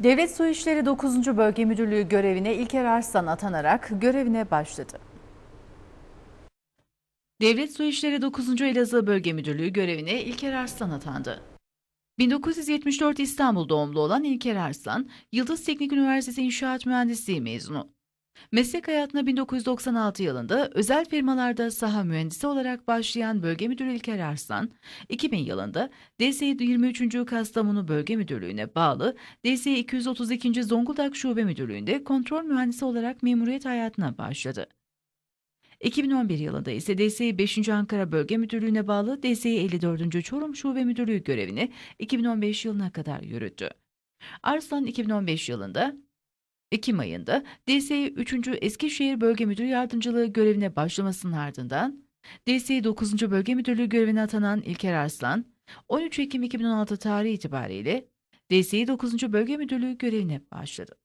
Devlet Su İşleri 9. Bölge Müdürlüğü görevine İlker Arslan atanarak görevine başladı. Devlet Su İşleri 9. Elazığ Bölge Müdürlüğü görevine İlker Arslan atandı. 1974 İstanbul doğumlu olan İlker Arslan, Yıldız Teknik Üniversitesi İnşaat Mühendisliği mezunu. Meslek hayatına 1996 yılında özel firmalarda saha mühendisi olarak başlayan Bölge Müdürü İlker Arslan, 2000 yılında DSİ 23. Kastamonu Bölge Müdürlüğü'ne bağlı DSİ 232. Zonguldak Şube Müdürlüğü'nde kontrol mühendisi olarak memuriyet hayatına başladı. 2011 yılında ise DSİ 5. Ankara Bölge Müdürlüğü'ne bağlı DSİ 54. Çorum Şube Müdürlüğü görevini 2015 yılına kadar yürüttü. Arslan 2015 yılında Ekim ayında DSİ 3. Eskişehir Bölge Müdürü Yardımcılığı görevine başlamasının ardından DSİ 9. Bölge Müdürlüğü görevine atanan İlker Arslan, 13 Ekim 2016 tarihi itibariyle DSİ 9. Bölge Müdürlüğü görevine başladı.